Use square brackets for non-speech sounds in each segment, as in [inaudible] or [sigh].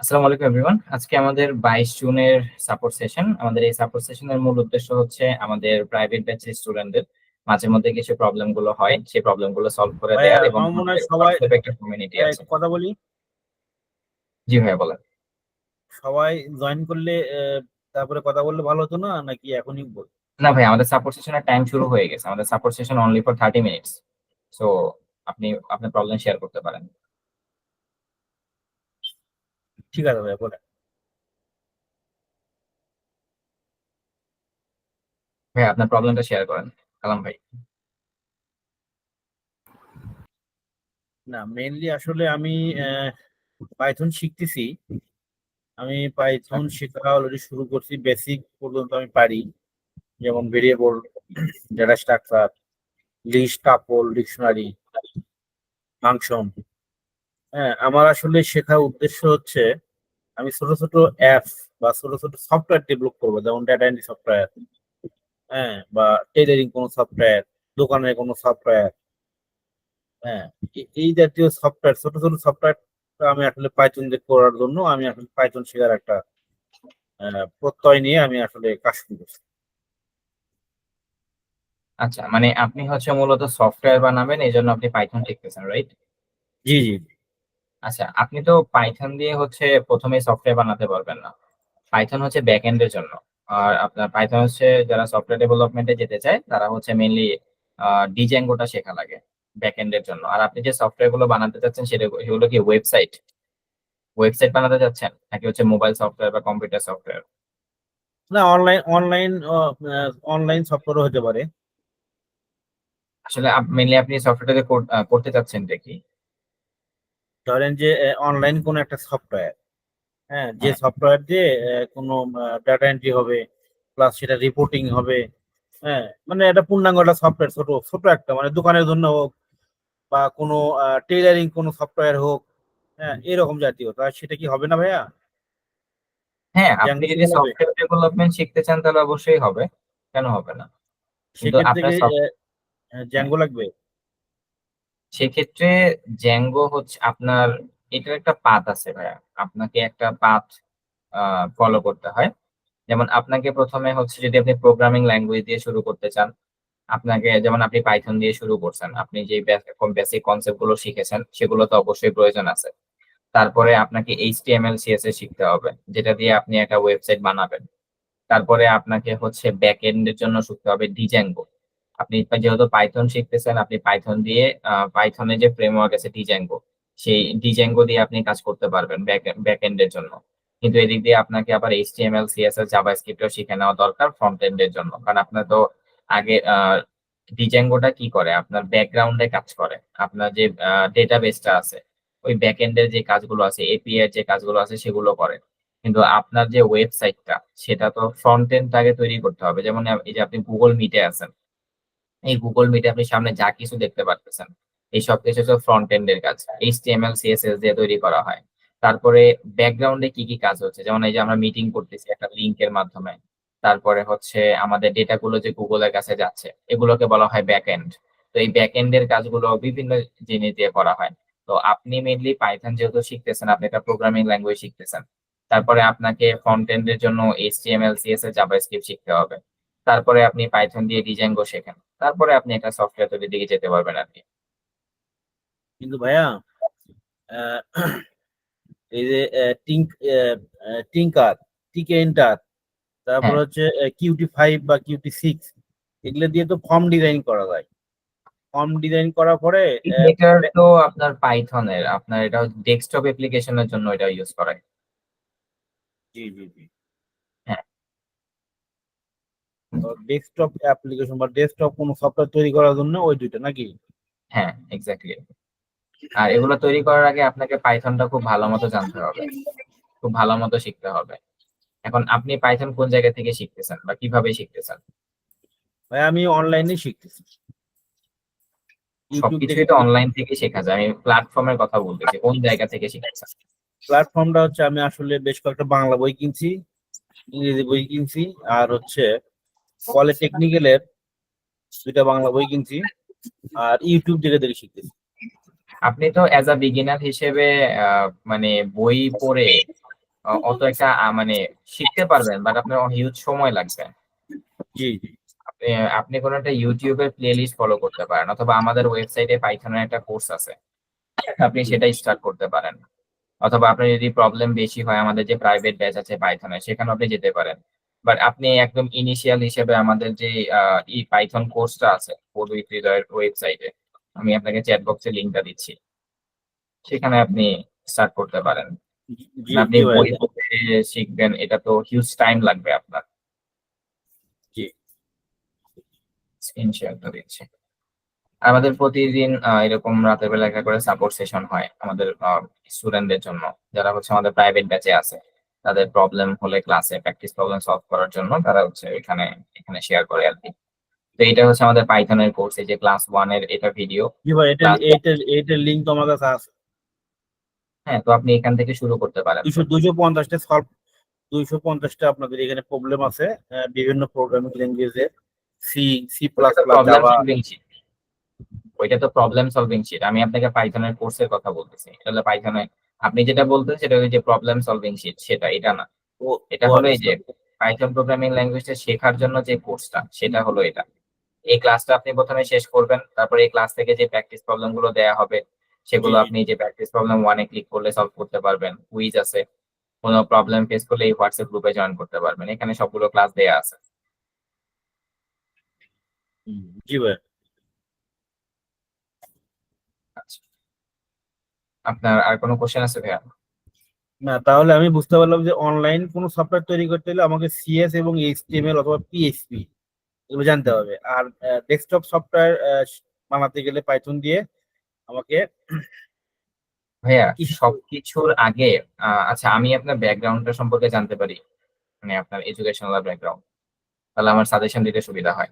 আসসালামু আলাইকুম এভরিওয়ান আজকে আমাদের বাইশ জুনের সাপোর্ট সেশন আমাদের এই সাপোর্ট সেশনের মূল উদ্দেশ্য হচ্ছে আমাদের প্রাইভেট ব্যাচের স্টুডেন্টদের মাঝে মধ্যে কিছু প্রবলেমগুলো হয়। সেই প্রবলেমগুলো সলভ করে ভাইয়া, এবং সবাই- একটা কমিউনিটি ভাই, আছে। কথা বলি। জি ভাইয়া বলেন। সবাই জয়েন করলে তারপরে কথা বললে ভালো হতো না নাকি এখনই বল? না ভাই আমাদের সাপোর্ট সেশনের টাইম শুরু হয়ে গেছে। আমাদের support session only for thirty minutes so আপনি আপনার প্রবলেম শেয়ার করতে পারেন। ঠিক আছে ভাইয়া বলে। ভাই আপনার প্রবলেমটা শেয়ার করেন কালাম ভাই। না মেইনলি আসলে আমি পাইথন শিখতেছি। আমি পাইথন শেখা অলরেডি শুরু করছি বেসিক পর্যন্ত আমি পারি। যেমন variable data structure list tuple dictionary function হ্যাঁ আমার আসলে শেখার উদ্দেশ্য হচ্ছে আমি ছোট ছোট অ্যাপ বা ছোট ছোট সফটওয়্যার ডেভেলপ করব যেমন ডেটা এন্ট্রি সফটওয়্যার হ্যাঁ বা টেলারিং কোনো সফটওয়্যার দোকানের কোনো সফটওয়্যার হ্যাঁ এই জাতীয় সফটওয়্যার ছোট ছোট সফটওয়্যার আমি আসলে পাইথন দিয়ে করার জন্য আমি আসলে পাইথন শেখার একটা প্রত্যয় নিয়ে আমি আসলে কাজ শুরু করছি। আচ্ছা মানে আপনি হচ্ছে মূলত সফটওয়্যার বানাবেন এই জন্য আপনি পাইথন শিখতেছেন রাইট জি জি। আচ্ছা আপনি তো পাইথন দিয়ে হচ্ছে প্রথমে সফটওয়্যার বানাতে পারবেন না। পাইথন হচ্ছে ব্যাক এন্ডের জন্য। আর আপনার পাইথন হচ্ছে যারা সফটওয়্যার ডেভেলপমেন্টে যেতে চায় তারা হচ্ছে মেইনলি ডিজাইনগোটা শেখা লাগে ব্যাক এন্ডের জন্য। আর আপনি যে সফটওয়্যারগুলো বানাতে চাচ্ছেন সেটা সেগুলো কি ওয়েবসাইট ওয়েবসাইট বানাতে চাচ্ছেন? নাকি হচ্ছে মোবাইল সফটওয়্যার বা কম্পিউটার সফটওয়্যার না অনলাইন অনলাইন অনলাইন সফটওয়্যার হতে পারে। আসলে মেইনলি আপনি সফটওয়্যার করতে চাচ্ছেন দেখি ধরেন যে অনলাইন কোনো একটা সফটওয়্যার হ্যাঁ যে। সফটওয়্যার দিয়ে কোনো ডাটা এন্ট্রি হবে প্লাস সেটা রিপোর্টিং হবে হ্যাঁ মানে একটা পূর্ণাঙ্গ একটা সফটওয়্যার ছোট ছোট একটা মানে দোকানের জন্য হোক বা কোনো টেলারিং কোনো সফটওয়্যার হোক হ্যাঁ এরকম জাতীয়। তা সেটা কি হবে না ভাইয়া? হ্যাঁ আপনি যদি সফটওয়্যার ডেভেলপমেন্ট শিখতে চান তাহলে অবশ্যই হবে কেন হবে না? সেক্ষেত্রে জ্যাঙ্গো লাগবে? সেক্ষেত্রে জ্যাঙ্গো হচ্ছে আপনার, এটার একটা পাথ আছে ভাইয়া। আপনাকে একটা পাথ ফলো করতে হয়। যেমন আপনাকে প্রথমে হচ্ছে যদি আপনি প্রোগ্রামিং ল্যাঙ্গুয়েজ দিয়ে শুরু করতে চান, আপনাকে যেমন আপনি পাইথন দিয়ে শুরু করছেন, আপনি যে বেসিক কনসেপ্টগুলো শিখেছেন, সেগুলো তো অবশ্যই প্রয়োজন আছে। তারপরে আপনাকে এইচটিএমএল সিএসএস শিখতে হবে, যেটা দিয়ে আপনি একটা ওয়েবসাইট বানাবেন। তারপরে আপনাকে হচ্ছে ব্যাক এন্ডের জন্য শিখতে হবে ডিজ্যাঙ্গো আপনি যেহেতু পাইথন শিখতেছেন, আপনি পাইথন দিয়ে পাইথনের যে ফ্রেমওয়ার্ক আছে ডিজ্যাঙ্গো সেই ডিজ্যাঙ্গো দিয়ে আপনি কাজ করতে পারবেন ব্যাক এন্ডের জন্য। কিন্তু এদিক দিয়ে আপনাকে আবার এইচটিএমএল সিএসএস জাভাস্ক্রিপ্টও শিখে নেওয়া দরকার ফ্রন্ট এন্ডের জন্য। কারণ আপনার তো আগে ডিজ্যাঙ্গোটা কি করে? আপনার ব্যাকগ্রাউন্ডে কাজ করে। আপনার যে ডেটাবেসটা আছে, ওই ব্যাক এন্ডের যে কাজগুলো আছে এপিআই যে কাজগুলো আছে, সেগুলো করে। কিন্তু আপনার যে ওয়েবসাইটটা সেটা তো ফ্রন্ট এন্ড আগে তৈরি করতে হবে। যেমন, এই যে আপনি গুগল মিটে আছেন এই গুগল মিটে আপনি সামনে যা কিছু দেখতে পারতেছেন। এই সব কিছু হচ্ছে ফ্রন্ট এন্ড এর কাজ এইচটিএমএল সিএসএস দিয়ে তৈরি করা হয়। তারপরে ব্যাকগ্রাউন্ডে কি কি কাজ হচ্ছে? যেমন এই যে আমরা মিটিং করতেছি একটা লিংকের মাধ্যমে। তারপরে হচ্ছে আমাদের ডেটাগুলো যে গুগলের কাছে যাচ্ছে, এগুলোকে বলা হয় ব্যাক এন্ড তো এই ব্যাক এন্ডের কাজগুলো বিভিন্ন জিনিস দিয়ে করা হয়। তো আপনি মেনলি পাইথন যেহেতু শিখতেছেন, আপনি একটা প্রোগ্রামিং ল্যাঙ্গুয়েজ শিখতেছেন। তারপরে আপনাকে ফ্রন্ট এন্ডের জন্য এইচটিএমএল সিএসএস জাভাস্ক্রিপ্ট শিখতে হবে। তারপরে আপনি পাইথন দিয়ে ডিজাইনগো শেখেন তারপরে আপনি একটা সফটওয়্যার তৈরির দিকে যেতে পারবেন আর কি কিন্তু ভাইয়া এই যে টিঙ্ক টিঙ্কার টিকে এন্টার তারপর হ্যাঁ। হচ্ছে কিউটি ফাইভ বা কিউটি সিক্স এগুলো দিয়ে তো ফর্ম ডিজাইন করা যায় ফর্ম ডিজাইন করার পরে এটার তো আপনার পাইথনের আপনার এটা ডেস্কটপ অ্যাপ্লিকেশনের জন্য এটা ইউজ করা জি জি জি। ডেস্কটপ অ্যাপ্লিকেশন বা ডেস্কটপ কোনো সফটওয়্যার তৈরি করার জন্য ওই দুইটা নাকি? হ্যাঁ এক্স্যাক্টলি আর এগুলো তৈরি করার আগে আপনাকে পাইথনটা খুব ভালো মতো জানতে হবে। খুব ভালো মতো শিখতে হবে। এখন আপনি পাইথন কোন জায়গা থেকে শিখতেছেন বা কীভাবে শিখতেছেন? ভাই আমি অনলাইনে শিখতেছি। সবকিছুই তো অনলাইন থেকে শেখা যায়। আমি প্ল্যাটফর্মের কথা বলতেছি কোন জায়গা থেকে শিখতেছেন? প্ল্যাটফর্মটা হচ্ছে আমি আসলে বেশ কয়েকটা বাংলা বই কিনছি ইংরেজি বই কিনছি আর হচ্ছে পলিটেকনিক্যালের দুইটা বাংলা বই কিনছি আর ইউটিউব থেকে দেখে শিখতেছি। আপনি তো অ্যাজ আ বিগিনার হিসেবে আহ, মানে বই পড়ে অত একটা মানে শিখতে পারবেন বাট আপনার হিউজ সময় লাগবে। জি জি। আপনি কোনো একটা ইউটিউবের প্লে লিস্ট ফলো করতে পারেন অথবা আমাদের ওয়েবসাইটে পাইথনের একটা কোর্স আছে আপনি সেটাই স্টার্ট করতে পারেন। অথবা আপনার যদি প্রবলেম বেশি হয় আমাদের যে প্রাইভেট ব্যাচ আছে পাইথনে সেখানে আপনি যেতে পারেন। বাট আপনি একদম ইনিশিয়াল হিসেবে আমাদের যে ই পাইথন কোর্সটা আছে কোড উইথ হৃদয়ের ওয়েবসাইটে আমি আপনাকে চ্যাট বক্সে লিঙ্কটা দিচ্ছি। সেখানে আপনি স্টার্ট করতে পারেন। আপনি বই পড়ে শিখবেন এটা তো হিউজ টাইম লাগবে আপনার। স্ক্রিন দিচ্ছি। আমাদের প্রতিদিন এরকম রাতের বেলা একটা করে সাপোর্ট সেশন হয় আমাদের স্টুডেন্টদের জন্য। যারা হচ্ছে আমাদের প্রাইভেট ব্যাচে আছে। তাদের প্রবলেম হলে ক্লাসে প্র্যাকটিস প্রবলেম সলভ করার জন্য তারা হচ্ছে এখানে এখানে শেয়ার করে আর কি। তো এটা হচ্ছে আমাদের পাইথনের কোর্স এই যে ক্লাস ওয়ানের এটা ভিডিও জি ভাই এটা Class- এইটার এইটার লিঙ্ক তো আমার কাছে আছে? হ্যাঁ তো আপনি এখান থেকে শুরু করতে পারেন। দুইশো দুইশো পঞ্চাশটা সলভ দুইশো পঞ্চাশটা আপনাদের এখানে প্রবলেম আছে। আহ, বিভিন্ন প্রোগ্রামিং ল্যাঙ্গুয়েজে C C plus plus Java ওইটা তো প্রবলেম সলভিং শিট আমি আপনাকে পাইথনের কোর্সের কথা বলতেছি। এটা হলো পাইথনে আপনি যেটা বলতেন সেটা হলো যে প্রবলেম সলভিং শিট সেটা এটা না। এটা হলো এই যে পাইথন প্রোগ্রামিং ল্যাঙ্গুয়েজটা শেখার জন্য যে কোর্সটা সেটা হলো এটা। এই ক্লাসটা আপনি প্রথমে শেষ করবেন তারপরে এই ক্লাস থেকে যে প্র্যাকটিস প্রবলেমগুলো দেয়া হবে সেগুলো আপনি যে প্র্যাকটিস প্রবলেম ওয়ানে ক্লিক করলে সলভ করতে পারবেন। কুইজ আছে কোনো প্রবলেম ফেস করলে এই হোয়াটসঅ্যাপ গ্রুপে জয়েন করতে পারবেন। এখানে সবগুলো ক্লাস দেওয়া আছে। জি ভাই আচ্ছা আপনার আর কোনো কোশ্চেন আছে ভাইয়া? না তাহলে আমি বুঝতে পারলাম যে অনলাইন কোনো সফটওয়্যার তৈরি করতে হলে আমাকে সিএস এবং এইচটিএমএল অথবা পিএইচপি এগুলো জানতে হবে। আর ডেস্কটপ সফটওয়্যার বানাতে গেলে পাইথন দিয়ে আমাকে ভাইয়া কি- সবকিছুর আগে আচ্ছা আমি আপনার ব্যাকগ্রাউন্ডটা সম্পর্কে জানতে পারি। মানে আপনার এডুকেশনাল ব্যাকগ্রাউন্ড তাহলে আমার সাজেশন দিতে সুবিধা হয়।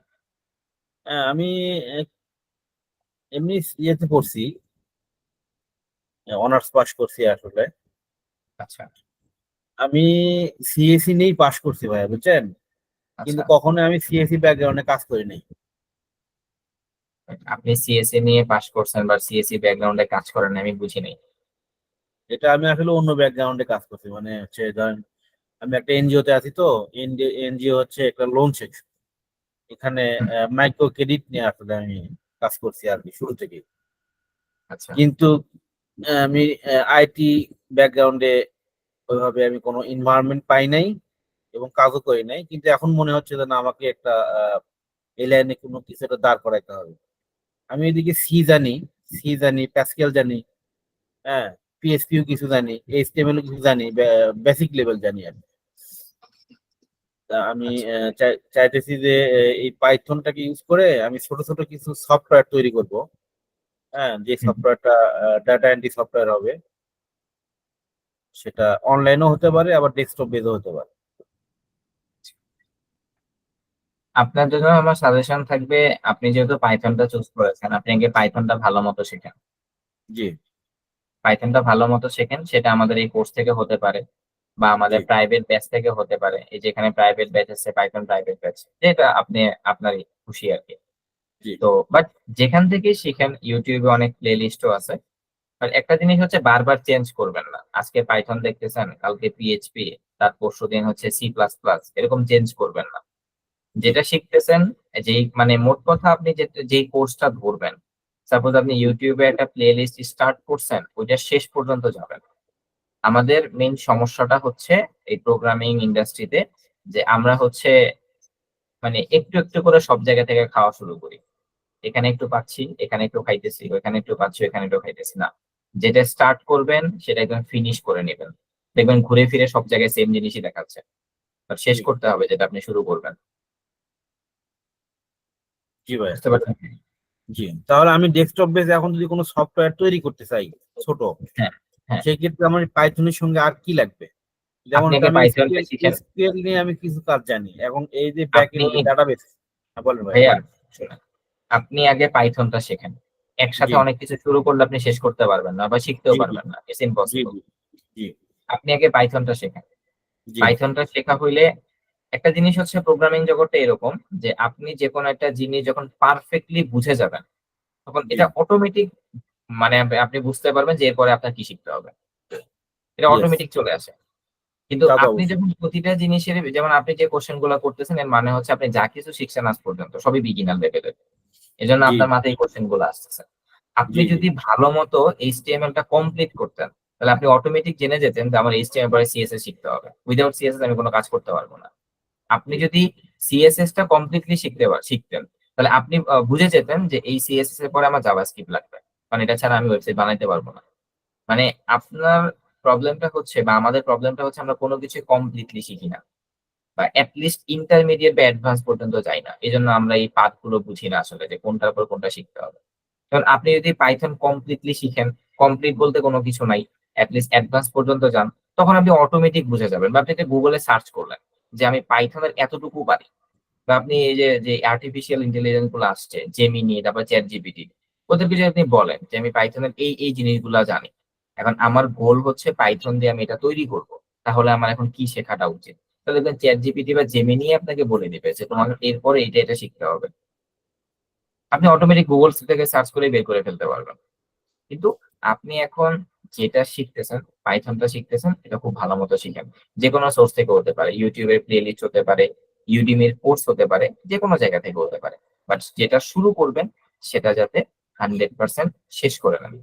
আহ, আমি এমনি ইয়েতে পড়ছি। অনার্স পাস করছি আসলে। আচ্ছা। আমি সিএসসি নিয়েই পাস করছি ভাই বুঝছেন? কিন্তু আচ্ছা কখনো আমি সিএসসি ব্যাকগ্রাউন্ডে কাজ করি নাই। আপনি সিএসসি নিয়ে পাশ করছেন বা সিএসসি ব্যাকগ্রাউন্ডে কাজ করেন আমি বুঝি নাই। এটা আমি আসলে অন্য ব্যাকগ্রাউন্ডে কাজ করছি মানে হচ্ছে ধরেন আমি একটা এনজিও তে আছি তো এনজিও হচ্ছে একটা লোন সেকশন এখানে মাইক্রো ক্রেডিট নিয়ে আসলে আমি কাজ করছি আর কি শুরু থেকে আচ্ছা। কিন্তু আমি আইটি ব্যাকগ্রাউন্ডে ওইভাবে আমি কোনো ইনভায়রনমেন্ট পাই নাই এবং কাজও করি নাই। কিন্তু এখন মনে হচ্ছে যে না আমাকে একটা এই লাইনে কোনো কিছু একটা দাঁড় করাইতে হবে। আমি এদিকে সি জানি সি জানি প্যাসকেল জানি হ্যাঁ পিএসপিও কিছু জানি এইচটিএমএল কিছু জানি বেসিক লেভেল জানি আমি তা আমি আহ, চাই- চাইতেছি যে এই পাইথনটাকে ইউজ করে আমি ছোট ছোট কিছু সফটওয়্যার তৈরি করব। হ্যাঁ যে। সফটওয়্যারটা ডাটা এন্ট্রি সফটওয়্যার হবে সেটা অনলাইনও হতে পারে আবার ডেস্কটপ বেজও হতে পারে। আপনার জন্য আমার সাজেশন থাকবে আপনি যেহেতু পাইথনটা চুজ করেছেন আপনি আগে পাইথনটা ভালো মতো শেখেন। জি। পাইথনটা ভালো মতো শেখেন সেটা আমাদের এই কোর্স থেকে হতে পারে বা আমাদের প্রাইভেট ব্যাচ থেকে হতে পারে। এই যেখানে প্রাইভেট ব্যাচ আছে পাইথন প্রাইভেট ব্যাচ যেটা আপনি আপনারই খুশি আর কি। তো বাট যেখান থেকে শিখেন ইউটিউবে অনেক প্লে লিস্টও আছে। বাট একটা জিনিস হচ্ছে বারবার চেঞ্জ করবেন না। আজকে পাইথন দেখতেছেন, কালকে পিএইচপি তার পরশু দিন হচ্ছে সি প্লাস প্লাস এরকম চেঞ্জ করবেন না। যেটা শিখতেছেন, যেই মানে মোট কথা আপনি যে, যেই কোর্সটা ধরবেন সাপোজ আপনি ইউটিউবে একটা প্লে লিস্ট স্টার্ট করছেন, ওইটা শেষ পর্যন্ত যাবেন। আমাদের মেইন সমস্যাটা হচ্ছে এই প্রোগ্রামিং ইন্ডাস্ট্রিতে যে আমরা হচ্ছে মানে একটু একটু করে সব জায়গা থেকে খাওয়া শুরু করি। এখানে একটু পাচ্ছি এখানে একটু খাইতেছি ওখানে একটু পাচ্ছি এখানে একটু খাইতেছি না। যেটা স্টার্ট করবেন সেটা একদম ফিনিশ করে নেবেন। দেখবেন ঘুরে ফিরে সব জায়গায় সেম জিনিসই দেখাচ্ছে। শেষ করতে হবে যেটা আপনি শুরু করবেন। জি ভাই। বুঝতে পারছেন? জি। তাহলে আমি ডেস্কটপ বেস এখন যদি কোনো সফটওয়্যার তৈরি করতে চাই ছোট হ্যাঁ, হ্যাঁ। সেই ক্ষেত্রে আমার পাইথনের সঙ্গে আর কি লাগবে? যেমন আমি নিয়ে কিছু কাজ জানি। এবং এই যে ব্যাক আপনি- ডাটাবেস বলেন ভাই। আপনি আগে পাইথনটা শেখেন। একসাথে অনেক কিছু শুরু করলে আপনি শেষ করতে পারবেন না বা শিখতেও। পারবেন না। ইটস ইম্পসিবল আপনি আগে পাইথনটা শেখেন। জি। পাইথনটা শেখা হইলে একটা জিনিস হচ্ছে প্রোগ্রামিং জগৎটা এরকম যে আপনি যে কোনো একটা জিনিস যখন পারফেক্টলি বুঝে যাবেন তখন এটা অটোমেটিক মানে আপনি বুঝতে পারবেন যে এরপরে আপনার কি শিখতে হবে। এটা অটোমেটিক চলে আসে। কিন্তু আপনি যখন প্রতিটা জিনিসের যেমন আপনি যে কোশ্চেনগুলো করতেছেন এর মানে হচ্ছে আপনি যা কিছু শিখছেন আজ পর্যন্ত সবই বিগিনার লেভেলের এজন্য আপনার মাথায় কোশ্চেনগুলো আসতেছে। আপনি। যদি ভালো মতো এইচটিএমএল টা কমপ্লিট করতেন তাহলে আপনি অটোমেটিক জেনে যেতেন যে আমার এইচটিএমএল পরে সিএসএস শিখতে হবে। উইদাউট সিএসএস আমি কোনো কাজ করতে পারব না। আপনি যদি সিএসএস টা কমপ্লিটলি শিখতে শিখতেন তাহলে আপনি বুঝে যেতেন যে এই সিএসএস এর পরে আমার জাভাস্ক্রিপ্ট লাগবে। কারণ এটা ছাড়া আমি ওয়েবসাইট বানাইতে পারব না। মানে আপনার প্রবলেমটা হচ্ছে বা আমাদের প্রবলেমটা হচ্ছে আমরা কোনো কিছু কমপ্লিটলি শিখি না। বা অ্যাটলিস্ট ইন্টারমিডিয়েট বা অ্যাডভান্স পর্যন্ত যাই না। এই জন্য আমরা এই পাথগুলো বুঝি না আসলে যে কোনটার পর কোনটা শিখতে হবে। কারণ আপনি যদি পাইথন কমপ্লিটলি শিখেন কমপ্লিট বলতে কোনো কিছু নাই অ্যাটলিস্ট অ্যাডভান্স পর্যন্ত যান, তখন আপনি অটোমেটিক বুঝে যাবেন। বা আপনি গুগলে সার্চ করলেন যে আমি পাইথনের এতটুকু পারি। বা আপনি এই যে যে আর্টিফিশিয়াল ইন্টেলিজেন্সগুলো আসছে জেমিনি তারপর চ্যাট জিপিটি ওদেরকে যদি আপনি বলেন যে আমি পাইথনের এই এই জিনিসগুলো জানি। এখন আমার গোল হচ্ছে পাইথন দিয়ে আমি এটা তৈরি করব। তাহলে আমার এখন কি শেখাটা উচিত? তাহলে দেখবেন চ্যাট জিপিটি বা জেমিনি আপনাকে বলে দিবে যে তোমার এরপরে এটা এটা শিখতে হবে। আপনি অটোমেটিক গুগল থেকে সার্চ করে বের করে ফেলতে পারবেন। কিন্তু আপনি এখন যেটা শিখতেছেন পাইথনটা শিখতেছেন, এটা খুব ভালো মতো শিখেন। যে কোনো সোর্স থেকে হতে পারে ইউটিউবের প্লে লিস্ট হতে পারে ইউডিমির কোর্স হতে পারে যে কোনো জায়গা থেকে হতে পারে। বাট যেটা শুরু করবেন, সেটা যাতে হান্ড্রেড পার্সেন্ট শেষ করে নেন।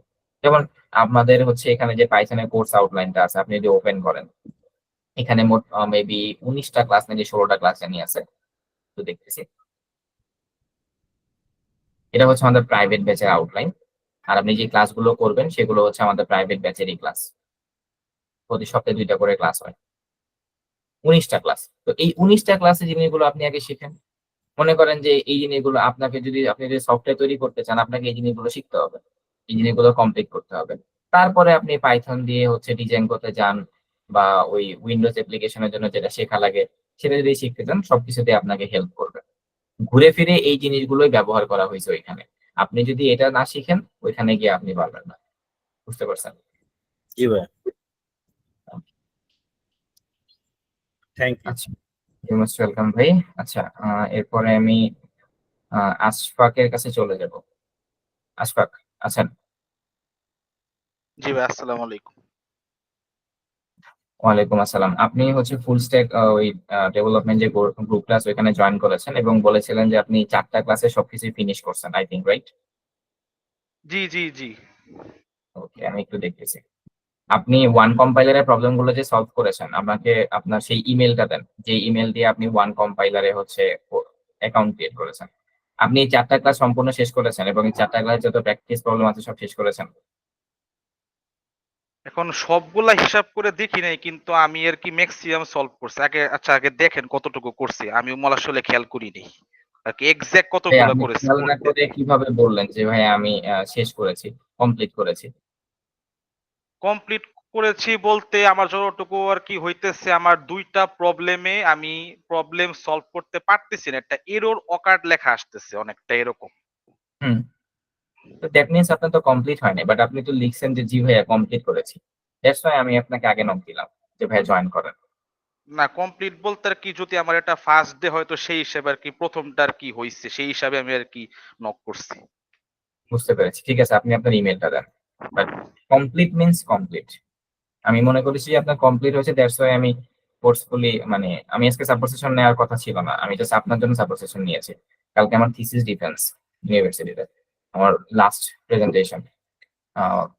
যেমন আমাদের হচ্ছে এখানে যে পাইথনের কোর্স আউটলাইনটা আছে, আপনি যদি ওপেন করেন এখানে মোট মেবি উনিশটা ক্লাস নাকি ষোলোটা ক্লাস জানি আছে তো দেখতেছি। এটা হচ্ছে আমাদের প্রাইভেট ব্যাচের আউটলাইন আর আপনি যে ক্লাসগুলো করবেন, সেগুলো হচ্ছে আমাদের প্রাইভেট ব্যাচেরই ক্লাস প্রতি সপ্তাহে দুইটা করে ক্লাস হয়। উনিশটা ক্লাস তো এই উনিশটা ক্লাসে জিনিসগুলো আপনি আগে শিখেন। মনে করেন যে এই জিনিসগুলো আপনাকে যদি, আপনি যদি সফটওয়্যার তৈরি করতে চান, আপনাকে এই জিনিসগুলো শিখতে হবে। এই জিনিসগুলো কমপ্লিট করতে হবে। তারপরে আপনি পাইথন দিয়ে হচ্ছে ডিজাইন করতে যান। বা ওই উইন্ডোজ অ্যাপ্লিকেশনের জন্য যেটা শেখা লাগে সেটা যদি শিখতে চান সবকিছুতে আপনাকে হেল্প করবে। ঘুরে ফিরে এই জিনিসগুলোই ব্যবহার করা হয়েছে ওইখানে। আপনি যদি এটা না শিখেন ওইখানে গিয়ে আপনি পারবেন না। বুঝতে পারছেন? জি ভাই। থ্যাংক ইউ আচ্ছা। ইউ মোস্ট ওয়েলকাম ভাই। আচ্ছা আহ, এরপরে আমি আহ, আশফাকের কাছে চলে যাব। আশফাক আচ্ছা জি ভাই আসসালামু আলাইকুম। ওয়ালাইকুম আসসালাম। আপনি হচ্ছে ফুল স্ট্যাক ওই ডেভেলপমেন্ট যে গ্রুপ ক্লাস ওইখানে জয়েন করেছেন এবং বলেছিলেন যে আপনি চারটা ক্লাসে সবকিছু ফিনিশ করছেন আই থিঙ্ক রাইট জি জি জি। ওকে আমি একটু দেখতেছি। আপনি ওয়ান কম্পাইলারের প্রবলেমগুলো যে সলভ করেছেন আমাকে আপনার সেই ইমেলটা দেন যে ইমেল দিয়ে আপনি ওয়ান কম্পাইলারে হচ্ছে অ্যাকাউন্ট ক্রিয়েট করেছেন। আপনি এই চারটা ক্লাস সম্পূর্ণ শেষ করেছেন এবং এই চারটা ক্লাস যত প্র্যাকটিস প্রবলেম আছে সব শেষ করেছেন। এখন সবগুলা হিসাব করে দেখি নাই কিন্তু আমি আর কি ম্যাক্সিমাম সলভ করছি? আগে আচ্ছা আগে দেখেন কতটুকু করছি। আমি আসলে খেয়াল করি নাই। আর কি এক্সাক্ট ভাই, কতগুলো করেছি? খেয়াল না করে কীভাবে বললেন যে ভাই আমি শেষ করেছি কমপ্লিট করেছি কমপ্লিট করেছি বলতে আমার যতটুকু আর কি হইতেছে আমার দুইটা প্রবলেমে আমি প্রবলেম সলভ করতে পারতেছি না। একটা এরর অকার্ড লেখা আসতেছে অনেকটা এরকম। হুম। তো দ্যাট মিনস আপনার তো কমপ্লিট হয়নি বাট আপনি তো লিখছেন যে জি ভাইয়া কমপ্লিট করেছি। দ্যাটস ওয়াই আমি আপনাকে আগে নক দিলাম যে ভাইয়া জয়েন করেন। না কমপ্লিট বলতে আর কি যদি আমার এটা ফার্স্ট ডে হয়তো সেই হিসাবে আর কি প্রথমটা আর কি হয়েছে সেই হিসাবে আমি আর কি নক করছি। বুঝতে পেরেছি। ঠিক আছে আপনি আপনার ইমেলটা দেন। বাট কমপ্লিট মিনস কমপ্লিট আমি মনে করেছি যে আপনার কমপ্লিট হয়েছে দ্যাটস ওয়াই আমি ফোর্সফুলি মানে আমি আজকে সাপোর্ট সেশন নেওয়ার কথা ছিল না আমি জাস্ট আপনার জন্য সাপোর্ট সেশন নিয়েছি। কালকে আমার থিসিস ডিফেন্স ইউনিভার্সিটিতে আমার লাস্ট প্রেজেন্টেশন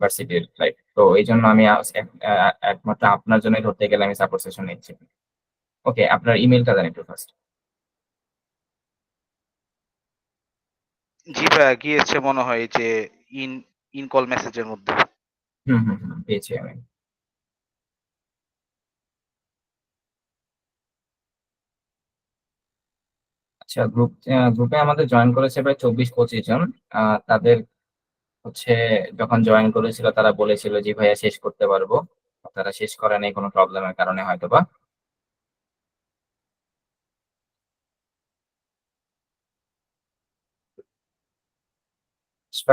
ভার্সিটির লাইফ তো এই জন্য আমি একমাত্র আপনার জন্যই ধরতে গেলে আমি সাপোর্ট সেশন নিচ্ছি। ওকে আপনার ইমেলটা দেন একটু ফার্স্ট জি ভাইয়া গিয়েছে মনে হয় যে ইন ইন কল মেসেজের মধ্যে। হুম হুম হুম পেয়েছি আমি। আচ্ছা গ্রুপ গ্রুপে আমাদের জয়েন করেছে প্রায় চব্বিশ পঁচিশ জন। তাদের হচ্ছে যখন জয়েন করেছিল তারা বলেছিল যে, ভাইয়া, শেষ করতে পারব। তারা শেষ করে নাই কোনো প্রবলেমের কারণে হয়তো বা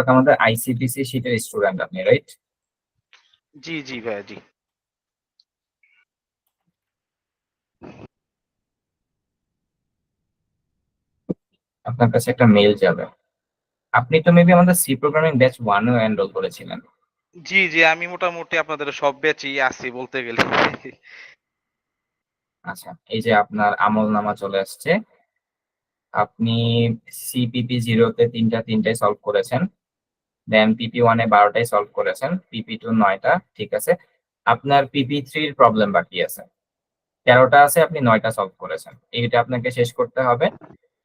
আমাদের আইসিপিসি শীটের স্টুডেন্ট আপনি রাইট জি জি, ভাইয়া, জি। আপনার কাছে একটা মেল যাবে। আপনি তো মেবি আমাদের সি প্রোগ্রামিং ব্যাচ ওয়ানও এনরোল করেছিলেন। জি জি আমি মোটামুটি আপনাদের সব ব্যাচই আছি বলতে গেলে। আচ্ছা এই যে আপনার আমল নামা চলে আসছে। আপনি সিপিপি জিরোতে তিনটা তিনটাই সলভ করেছেন। দেন পিপি ওয়ানে বারোটাই সলভ করেছেন। পিপি টু নয়টা ঠিক আছে। আপনার পিপি থ্রির প্রবলেম বাকি আছে। তেরোটা আছে আপনি নয়টা সলভ করেছেন। এইটা আপনাকে শেষ করতে হবে।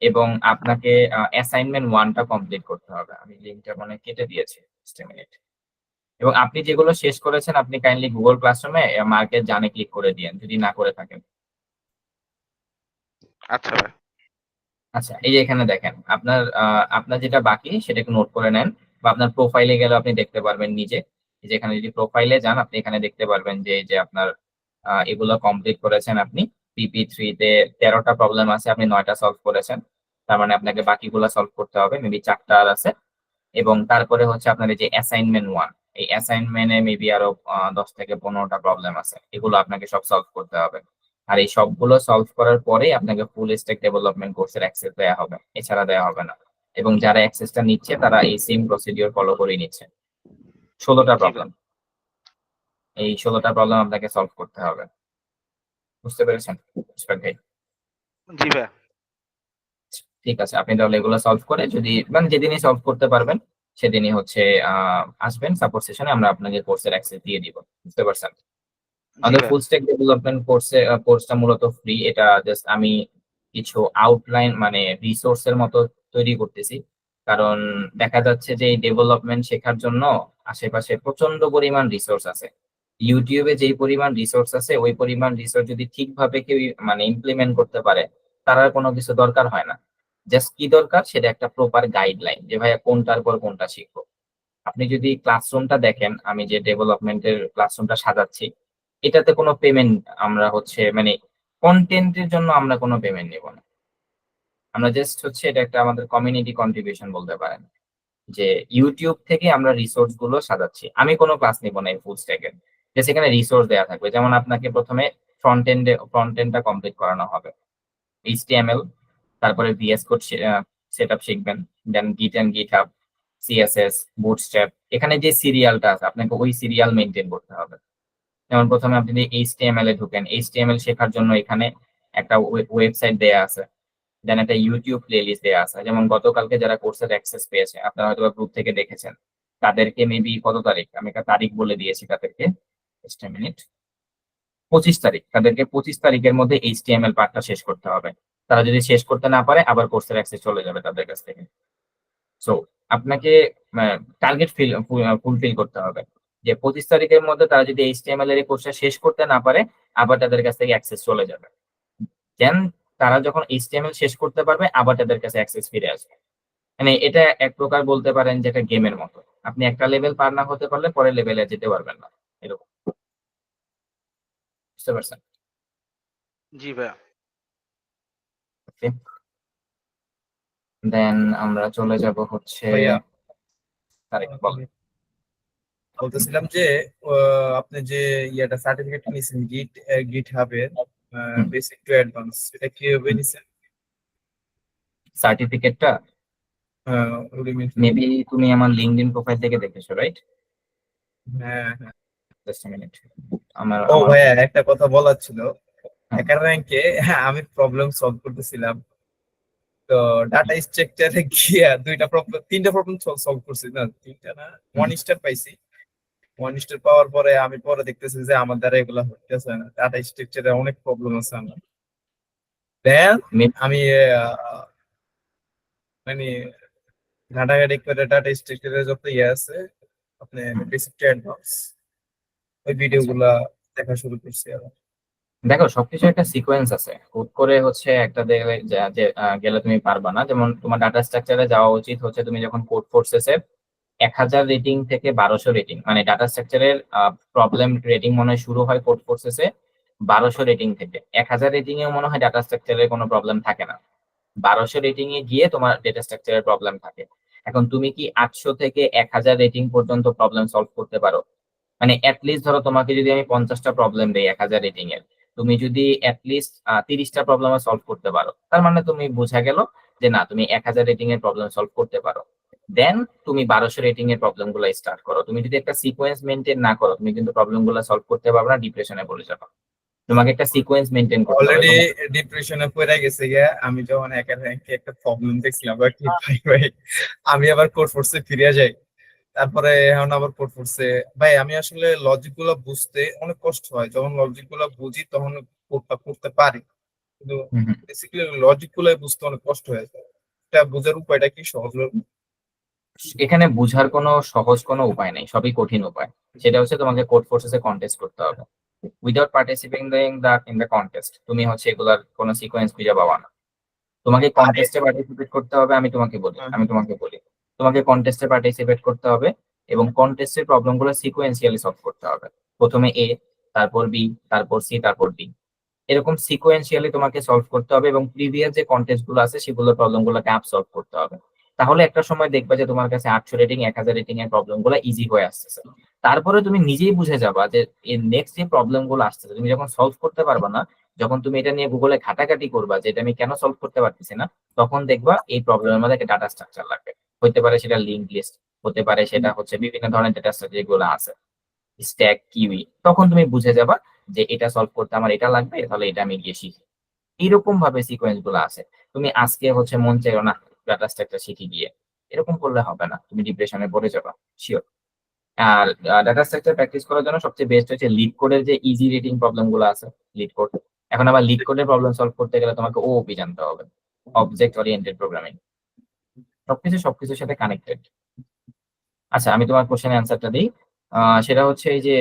এবং আপনাকে অ্যাসাইনমেন্ট ওয়ানটা কমপ্লিট করতে হবে। আমি লিঙ্কটা মানে কেটে দিয়েছি মিনিট এবং আপনি যেগুলো শেষ করেছেন আপনি কাইন্ডলি গুগল ক্লাসরুমে মার্কেট জানে ক্লিক করে দিয়েন যদি না করে থাকেন। আচ্ছা আচ্ছা এই যে এখানে দেখেন আপনার আপনার যেটা বাকি সেটা একটু নোট করে নেন। বা আপনার প্রোফাইলে গেলে আপনি দেখতে পারবেন নিজে। এই যে এখানে যদি প্রোফাইলে যান আপনি এখানে দেখতে পারবেন যে এই যে আপনার এগুলো কমপ্লিট করেছেন আপনি। পিপি থ্রিতে তেরোটা প্রবলেম আছে আপনি নয়টা সলভ করেছেন। তার মানে আপনাকে বাকিগুলো সলভ করতে হবে মেবি চারটা আর আছে। এবং তারপরে হচ্ছে আপনার এই যে অ্যাসাইনমেন্ট ওয়ান এই অ্যাসাইনমেন্টে মেবি আরও দশ থেকে পনেরোটা প্রবলেম আছে। এগুলো আপনাকে সব সলভ করতে হবে। আর এই সবগুলো সলভ করার পরেই আপনাকে ফুল স্ট্যাক ডেভেলপমেন্ট কোর্সের অ্যাক্সেস দেওয়া হবে এছাড়া দেওয়া হবে না। এবং যারা অ্যাক্সেসটা নিচ্ছে তারা এই সেম প্রসিডিওর ফলো করে নিচ্ছে। ষোলোটা প্রবলেম এই ষোলোটা প্রবলেম আপনাকে সলভ করতে হবে। বুঝতে পেরেছেন? ভাই। জি ভাই। ঠিক আছে আপনি তাহলে এগুলো সলভ করে যদি মানে যেদিনই সলভ করতে পারবেন সেদিনই হচ্ছে আসবেন সাপোর্ট সেশনে আমরা আপনাকে কোর্সের অ্যাক্সেস দিয়ে দিব। বুঝতে পারছেন? আমাদের। ফুল স্ট্যাক ডেভেলপমেন্ট কোর্সে কোর্সটা মূলত ফ্রি এটা জাস্ট আমি কিছু আউটলাইন মানে রিসোর্সের মতো তৈরি করতেছি। কারণ দেখা যাচ্ছে যে এই ডেভেলপমেন্ট শেখার জন্য আশেপাশে প্রচণ্ড পরিমাণ রিসোর্স আছে। ইউটিউবে যেই পরিমাণ রিসোর্স আছে, ওই পরিমাণ রিসোর্স যদি ঠিকভাবে কেউ মানে ইমপ্লিমেন্ট করতে পারে, তার আর কোনো কিছু দরকার হয় না। জাস্ট কি দরকার? সেটা একটা প্রপার গাইডলাইন যে, ভাইয়া, কোনটার পর কোনটা শিখব? আপনি যদি ক্লাসরুমটা দেখেন, আমি যে ডেভেলপমেন্টের ক্লাসরুমটা সাজাচ্ছি, এটাতে কোনো পেমেন্ট আমরা হচ্ছে মানে কন্টেন্টের জন্য আমরা কোনো পেমেন্ট নেব না। আমরা জাস্ট হচ্ছে এটা একটা আমাদের কমিউনিটি কন্ট্রিবিউশন বলতে পারেন। যে ইউটিউব থেকে আমরা রিসোর্সগুলো সাজাচ্ছি। আমি কোনো ক্লাস নিব না এই ফুল স্ট্যাকের যে সেখানে রিসোর্স দেওয়া থাকবে। যেমন আপনাকে প্রথমে ফ্রন্ট এন্ডে ফ্রন্ট এন্ডটা কমপ্লিট করানো হবে। এইচটিএমএল তারপরে ভিএস কোড সেট আপ শিখবেন। দেন গিট অ্যান্ড গিট হাব সিএসএস বুটস্ট্র্যাপ এখানে যে সিরিয়ালটা আছে, আপনাকে ওই সিরিয়াল মেনটেন করতে হবে। যেমন প্রথমে আপনি যদি এইচটিএমএল এ ঢুকেন এইচটিএমএল শেখার জন্য এখানে একটা ওয়েবসাইট দেয়া আছে। দেন একটা ইউটিউব প্লেলিস্ট দেয়া আছে। যেমন গতকালকে যারা কোর্সের অ্যাক্সেস পেয়েছে, আপনারা হয়তো গ্রুপ থেকে দেখেছেন। তাদেরকে মেবি কত তারিখ? আমি একটা তারিখ বলে দিয়েছি তাদেরকে। জাস্ট মিনিট পঁচিশ তারিখ, তাদেরকে পঁচিশ তারিখের মধ্যে এইচটিএমএল পার্টটা শেষ করতে হবে। তারা যদি শেষ করতে না পারে, আবার কোর্সের অ্যাক্সেস চলে যাবে তাদের কাছ থেকে। সো আপনাকে টার্গেট ফিল ফুলফিল করতে হবে। যে পঁচিশ তারিখের মধ্যে তারা যদি এইচটিএমএল এর কোর্সটা শেষ করতে না পারে, আবার তাদের কাছ থেকে অ্যাক্সেস চলে যাবে। দেন তারা যখন এইচটিএমএল শেষ করতে পারবে, আবার তাদের কাছে অ্যাক্সেস ফিরে আসবে। মানে এটা এক প্রকার বলতে পারেন যে একটা গেমের মতো। আপনি একটা লেভেল পার না হতে পারলে পরের লেভেলে যেতে পারবেন না। এরকম। বুঝতে পারছেন? জি ভাইয়া। দেন আমরা চলে যাব হচ্ছে বলতেছিলাম যে আহ, আপনি যে ইয়াটা সার্টিফিকেট নিয়েছেন গিট গিট হাবে বেসিক টু অ্যাডভান্স এটা কীভাবে নিছেন? সার্টিফিকেটটা মেবি তুমি আমার লিঙ্কডইন প্রোফাইল থেকে দেখেছ রাইট হ্যাঁ হ্যাঁ। জাস্ট মিনিট আমার ও ভাইয়া একটা কথা বলার ছিল। হ্যাঁ। হ্যাকার র্যাঙ্কে আমি প্রবলেম সলভ করতেছিলাম। তো ডাটা স্ট্রাকচারে গিয়া দুইটা প্রবলেম তিনটা প্রবলেম সলভ করছি। না তিনটা না ওয়ান স্টার পাইছি। ওয়ান স্টার পাওয়ার পরে আমি পরে দেখতেছি যে আমার দ্বারা এগুলা হইতেছে না। ডাটা স্ট্রাকচারে অনেক প্রবলেম আছে আমার। দেন আমি মানে ঘাটাঘাটি করে ডাটা স্ট্রাকচারে যত ইয়ে আছে আপনি বেসিক অ্যাডভান্স ওই ভিডিও গুলা দেখা শুরু করছি আর। দেখো, সবকিছু একটা সিকোয়েন্স আছে। হুট করে হচ্ছে একটা গেলে তুমি পারবা না। যেমন তোমার ডাটা স্ট্রাকচারে যাওয়া উচিত হচ্ছে তুমি যখন কোড ফোর্সেসে এক হাজার রেটিং থেকে বারোশো রেটিং মানে ডাটা স্ট্রাকচারের প্রবলেম রেটিং মনে হয় শুরু হয় কোড ফোর্সেসে বারোশো রেটিং থেকে। এক হাজার রেটিং এ মনে হয় ডাটা স্ট্রাকচারের কোনো প্রবলেম থাকে না। বারোশো রেটিং এ গিয়ে তোমার ডেটা স্ট্রাকচারের প্রবলেম থাকে। এখন তুমি কি আটশো থেকে এক হাজার রেটিং পর্যন্ত প্রবলেম সলভ করতে পারো? মানে অ্যাটলিস্ট ধরো তোমাকে যদি আমি পঞ্চাশটা প্রবলেম দিই, এক হাজার রেটিং এর, তুমি যদি অ্যাটলিস্ট তিরিশটা প্রবলেম সলভ করতে পারো। তার মানে তুমি বোঝা গেল যে না, তুমি এক হাজার রেটিং এর প্রবলেম সলভ করতে পারো। দেন তুমি বারোশো রেটিং এর প্রবলেমগুলো স্টার্ট করো। তুমি যদি একটা সিকোয়েন্স মেনটেন না করো, তুমি কিন্তু প্রবলেমগুলো সলভ করতে পারবে না ডিপ্রেশনে পড়ে যাবে। তোমাকে একটা সিকোয়েন্স মেনটেন করতে হবে। অলরেডি ডিপ্রেশনে পড়ে গেছে গিয়া, আমি যখন একা একটা প্রবলেম দেখছিলাম ভাই আমি আবার কোড ফোর্সে ফিরে যাই। তারপরে এখন আবার কোড ফোর্সে ভাই আমি আসলে লজিকগুলো বুঝতে অনেক কষ্ট হয়। যখন লজিকগুলো বুঝি তখন কোডটা করতে পারি। কিন্তু। বেসিক্যালি লজিকগুলো বুঝতে অনেক কষ্ট হয়ে যায়। এটা বোঝার উপায়টা কি সহজ এখানে বুঝার কোনো সহজ কোনো উপায় নেই। সবই কঠিন উপায়। সেটা হচ্ছে তোমাকে কোড ফোর্সেসে কন্টেস্ট করতে হবে। Without participating the in the contest তুমি হচ্ছে এগুলার কোনো সিকোয়েন্স খুঁজে পাবা না। তোমাকে কন্টেস্টে পার্টিসিপেট করতে হবে আমি তোমাকে বলি। আমি তোমাকে বলি। তোমাকে কন্টেস্টে পার্টিসিপেট করতে হবে এবং কন্টেস্টের প্রবলেমগুলো সিকোয়েন্সিয়ালি সলভ করতে হবে। প্রথমে এ তারপর বি তারপর সি তারপর ডি এরকম সিকোয়েন্সিয়ালি তোমাকে সলভ করতে হবে এবং প্রিভিয়াস যে কন্টেস্টগুলো আছে সেগুলোর প্রবলেমগুলোকে আপ সলভ করতে হবে। তাহলে একটা সময় দেখবা যে তোমার কাছে আটশো রেটিং এক হাজার রেটিং এর প্রবলেমগুলো ইজি হয়ে আসতেছে। তারপরে তুমি নিজেই বুঝে যাবা যে এর নেক্সট যে প্রবলেমগুলো আসতেছে, তুমি যখন সলভ করতে পারবা না, যখন তুমি এটা নিয়ে গুগলে ঘাটাঘাটি করবা যে এটা আমি কেন সলভ করতে পারতেছি না, তখন দেখবা এই প্রবলেমের মধ্যে একটা ডাটা স্ট্রাকচার লাগবে। হতে পারে সেটা লিঙ্ক লিস্ট হতে পারে সেটা হচ্ছে বিভিন্ন ধরনের ডেটা স্ট্রাকচার যেগুলো আছে স্ট্যাক কিউই তখন তুমি বুঝে যাবা যে এটা সলভ করতে আমার এটা লাগবে তাহলে এটা আমি গিয়ে শিখি। এইরকম ভাবে সিকোয়েন্সগুলো আছে। তুমি আজকে হচ্ছে মন চাইও না ডাটা স্ট্রাকচার শিখে গিয়ে। এরকম করলে হবে না তুমি ডিপ্রেশনে পড়ে যাবা শিওর আর ডাটা স্ট্রাকচার প্র্যাকটিস করার জন্য সবচেয়ে বেস্ট হচ্ছে লিড কোডের যে ইজি রিডিং প্রবলেমগুলো আছে লিড কোড এখন আবার লিড কোডের প্রবলেম সলভ করতে গেলে তোমাকে ওপি জানতে হবে অবজেক্ট ওরিয়েন্টেড প্রোগ্রামিং সবকিছু সবকিছুর সাথে কানেক্টেড আচ্ছা আমি তোমার কোশ্চেন অ্যান্সারটা দিই। সেটা হচ্ছে এই যে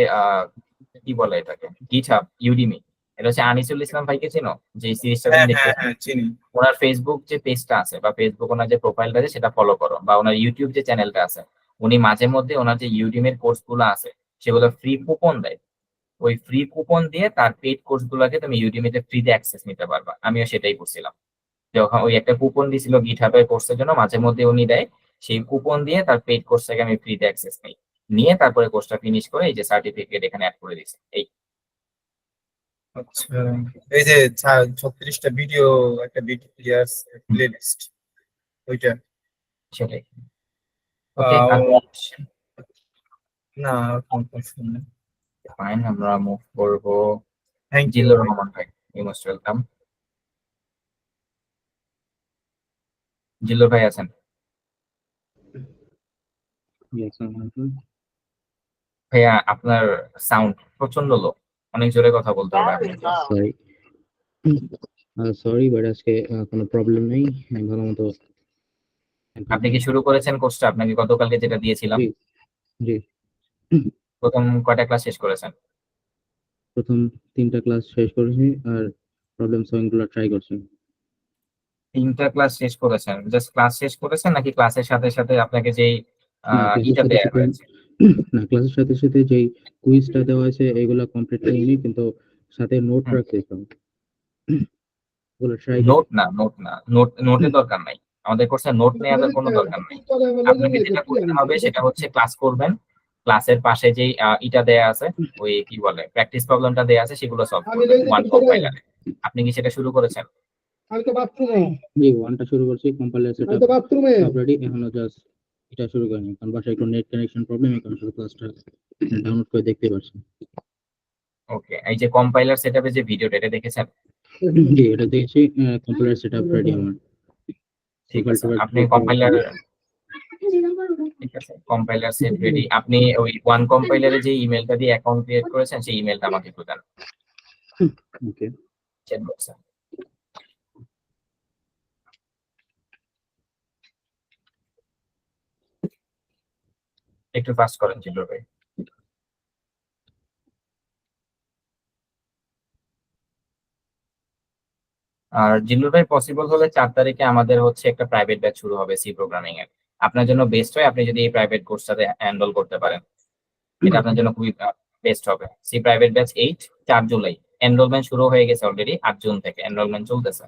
কি বলে এটাকে? গিটহাব ইউডিমি এটা হচ্ছে আনিসুল ইসলাম ভাইকে চিনো? যে সিরিজটা হ্যাঁ তুমি হ্যাঁ দেখতে হ্যাঁ চিনি। ওনার ফেসবুক যে পেজটা আছে বা ফেসবুক ওনার যে প্রোফাইলটা আছে সেটা ফলো করো। বা ওনার ইউটিউব যে চ্যানেলটা আছে। উনি মাঝে মধ্যে ওনার যে ইউডিমের কোর্সগুলো আছে সেগুলো ফ্রি কুপন দেয়। ওই ফ্রি কুপন দিয়ে তার পেড কোর্স গুলোকে তুমি ইউডিমিতে ফ্রিতে অ্যাক্সেস নিতে পারবা। আমিও সেটাই করছিলাম। যখন ওই একটা কুপন দিছিল গিটহাবের কোর্সের জন্য মাঝে মধ্যে উনি দেয় সেই কুপন দিয়ে তার পেড কোর্সটাকে আমি ফ্রিতে অ্যাক্সেস নিই নিয়ে তারপরে কোর্সটা ফিনিশ করে এই যে সার্টিফিকেট এখানে অ্যাড করে দিয়েছে এই। আচ্ছা এই যে ছত্রিশটা ভিডিও একটা ভিডিও প্লেয়ার্স প্লে লিস্ট ওইটা। সেটাই। না ফাইন আমরা মুভ করব। থ্যাংক ইউ রহমান ভাই ইউ মোস্ট ওয়েলকাম জিল্লুর ভাই আছেন। ভাইয়া আপনার সাউন্ড প্রচণ্ড লো অনেক জোরে কথা বলতে হবে আপনি সরি সরি বাট আজকে আহ, কোনো প্রবলেম নেই। আমি ভালো মতো আপনি কি শুরু করেছেন কোর্সটা? আপনাকে গতকালকে যেটা দিয়েছিলাম। জি, জি। প্রথম কয়টা ক্লাস শেষ করেছেন? প্রথম তিনটা ক্লাস শেষ করেছি আর প্রবলেম সলভিংগুলো ট্রাই করছি। তিনটা ক্লাস শেষ করেছেন। জাস্ট ক্লাস শেষ করেছেন নাকি ক্লাসের সাথে সাথে আপনাকে যেই ইটা সাথে দেয়া সাথে- হয়েছে? না ক্লাসের সাথে সাথে যেই কুইজটা দেওয়া আছে এগুলো কমপ্লিট করিনি কিন্তু সাথে নোট ট্রাই নোট না নোট না। নোট নোটের দরকার নাই। আমাদের কোর্সে নোট নেওয়ার কোনো দরকার নেই। আপনাকে যেটা করতে হবে সেটা হচ্ছে ক্লাস করবেন। ক্লাসের পাশে যেই আহ, ইটা দেয়া আছে ওই কি বলে প্র্যাকটিস প্রবলেমটা দেয়া আছে সেগুলো সলভ করবেন। ওয়ান কম্পাইলারে আপনি কি সেটা শুরু করেছেন? আমি তো বাথরুমে জি ওয়ানটা শুরু করছি কম্পাইলার সেট আমি তো বাথরুমে সব রেডি এখনও জাস্ট এটা শুরু করিনি কারণ বাসায় একটু নেট কানেকশন প্রবলেম এই কারণে ক্লাসটা ডাউনলোড করে দেখতে পারছি। ওকে এই যে কম্পাইলার সেটআপে যে ভিডিওটা এটা দেখেছেন? জি এটা দেখেছি কম্পাইলার সেটআপ রেডি আমার। ঠিক আছে আপনি কম্পাইলার ঠিক আছে কম্পাইলার সেট রেডি আপনি ওই ওয়ান কম্পাইলারে যে ইমেলটা দিয়ে অ্যাকাউন্ট ক্রিয়েট করেছেন সেই ইমেলটা আমাকে একটু দেন। ওকে চ্যাট বক্সে একটু ফাস্ট করেন চিল্লুর ভাই। আর জিল্লুর ভাই পসিবল হলে চার তারিখে আমাদের হচ্ছে একটা প্রাইভেট ব্যাচ শুরু হবে সি প্রোগ্রামিং এর। আপনার জন্য বেস্ট হয়, আপনি যদি এই প্রাইভেট কোর্সটাতে এনরোল করতে পারেন। এটা আপনার জন্য খুবই বেস্ট হবে। সি প্রাইভেট ব্যাচ এইট চার জুলাই। এনরোলমেন্ট শুরু হয়ে গেছে অলরেডি আট জুন থেকে। এনরোলমেন্ট চলতেছে।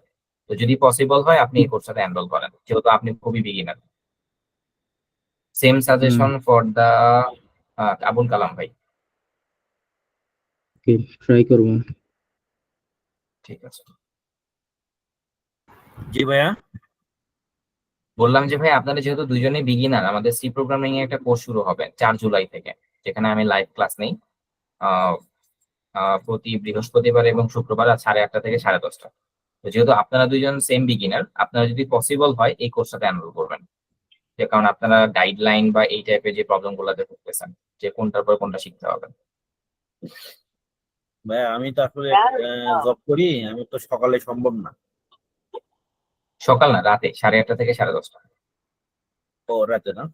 তো যদি পসিবল হয়, আপনি এই কোর্সটাতে এনরোল করেন। যেহেতু আপনি খুবই beginner same suggestion for the Abul Kalam ভাই ওকে ট্রাই করব। ঠিক আছে। জি ভাইয়া। বললাম যে ভাই আপনারা যেহেতু দুজনেই বিগিনার আমাদের সি প্রোগ্রামিং এর একটা কোর্স শুরু হবে চার জুলাই থেকে যেখানে আমি লাইভ ক্লাস নেই। আহ, আহ, প্রতি বৃহস্পতিবার এবং শুক্রবার সাড়ে আটটা থেকে সাড়ে দশটা। তো যেহেতু আপনারা দুইজন সেম বিগিনার আপনারা যদি পসিবল হয় এই কোর্সটাতে এনরোল করবেন। যে কারণ আপনারা গাইডলাইন বা এই টাইপের যে প্রবলেম গুলোতে ভুগতেছেন যে কোনটার পর কোনটা শিখতে হবে। ভাই আমি তো আসলে জব করি আমি তো সকালে সম্ভব না। সকাল না রাতে সাড়ে আটটা থেকে সাড়ে দশটা। ও রাতে না?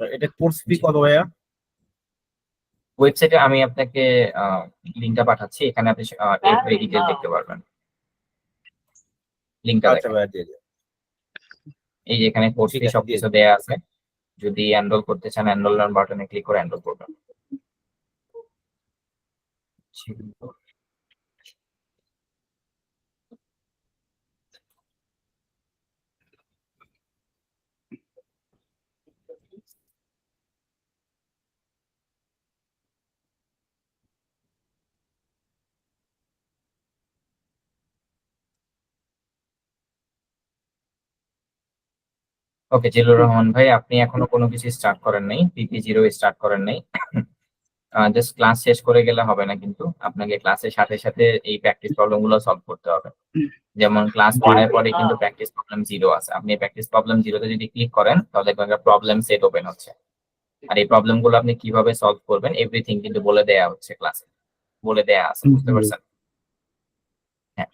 এটা কোর্স ফি কত ভাইয়া? ওয়েবসাইটে আমি আপনাকে লিঙ্কটা পাঠাচ্ছি এখানে আপনি ডিটেল দেখতে পারবেন। লিঙ্কটা আচ্ছা ভাইয়া দিয়ে। এই যে এখানে কোর্স ফি সবকিছু দেয়া আছে। যদি এনরোল করতে চান এনরোল বাটনে ক্লিক করে এনরোল করবেন। ওকে জিলুর রহমান ভাই আপনি এখনও কোনো কিছু স্টার্ট করেন নাই পিপি জিরো স্টার্ট করেন নাই। [coughs] জাস্ট ক্লাস শেষ করে গেলে হবে না কিন্তু আপনাকে ক্লাসের সাথে সাথে এই প্র্যাকটিস প্রবলেমগুলো সলভ করতে হবে। যেমন ক্লাস এর পরে কিন্তু প্র্যাকটিস প্রবলেম জিরো আছে। আপনি প্র্যাকটিস প্রবলেম জিরোতে যদি ক্লিক করেন তাহলে দেখবেন একটা প্রবলেম সেট ওপেন হচ্ছে। আর এই প্রবলেমগুলো আপনি কীভাবে সলভ করবেন এভরিথিং কিন্তু বলে দেয়া হচ্ছে ক্লাসে বলে দেয়া আছে বুঝতে পারছেন? হ্যাঁ।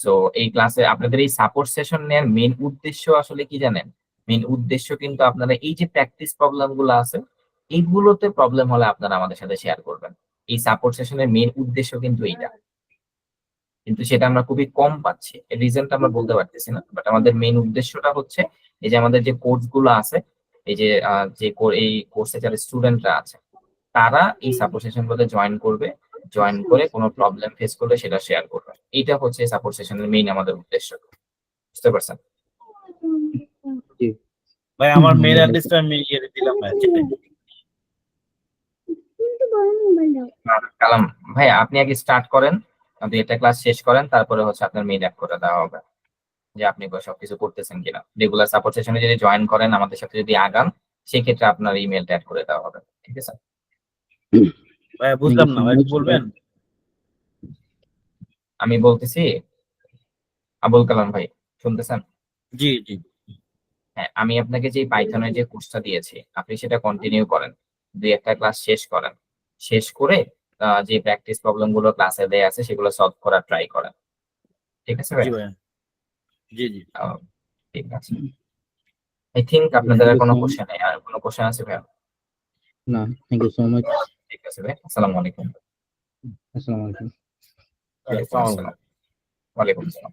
তো এই ক্লাসে আপনাদের এই সাপোর্ট সেশন নেওয়ার মেন উদ্দেশ্য আসলে কি জানেন? মেন উদ্দেশ্য কিন্তু আপনারা এই যে প্র্যাকটিস প্রবলেমগুলো আছে, এইগুলোতে প্রবলেম হলে আপনারা আমাদের সাথে শেয়ার করবেন। এই সাপোর্ট সেশনের মেন উদ্দেশ্য কিন্তু এইটা। কিন্তু সেটা আমরা খুবই কম পাচ্ছি। রিজনটা আমরা বলতে পারতেছি না বাট আমাদের মেন উদ্দেশ্যটা হচ্ছে এই যে আমাদের যে কোর্সগুলো আছে, এই যে যে এই কোর্সে যারা স্টুডেন্টরা আছে, তারা এই সাপোর্ট সেশন গুলোতে জয়েন করবে জয়েন করে কোনো প্রবলেম ফেস করলে সেটা শেয়ার করবে। এইটা হচ্ছে সাপোর্ট সেশনের মেইন আমাদের উদ্দেশ্য। বুঝতে পারছেন? ভাই আমার হুম, অ্যাড্রেসটা আমি ইয়ে দিলাম ভাই কালাম ভাই আপনি আগে স্টার্ট করেন আপনি এটা ক্লাস শেষ করেন তারপরে হচ্ছে আপনার মেইল অ্যাড করে দেওয়া হবে। যে আপনি সবকিছু করতেছেন কিনা। রেগুলার সাপোর্ট সেশনে যদি জয়েন করেন আমাদের সাথে যদি আগান সেক্ষেত্রে আপনার ইমেলটা অ্যাড করে দেওয়া হবে। ঠিক আছে? ভাই বুঝলাম না ভাই বলবেন? আমি বলতেছি আবুল কালাম ভাই শুনতেছেন? জি জি। হ্যাঁ আমি আপনাকে যে পাইথনের যে কোর্সটা দিয়েছি আপনি সেটা কন্টিনিউ করেন। দুই একটা ক্লাস শেষ করেন। শেষ করে আহ, যে প্র্যাকটিস প্রবলেমগুলো ক্লাসে দেয়া আছে সেগুলো সলভ করার ট্রাই করেন। ঠিক আছে ভাই জি জি ঠিক আছে। আই থিংক আপনাদের আর কোনো কোশ্চেন নেই। আর কোনো কোশ্চেন আছে ভাই না থ্যাংক ইউ সো মাচ ঠিক আছে ভাই আসসালামু আলাইকুম। আসসালামু আলাইকুম। ওয়ালাইকুম আসসালাম।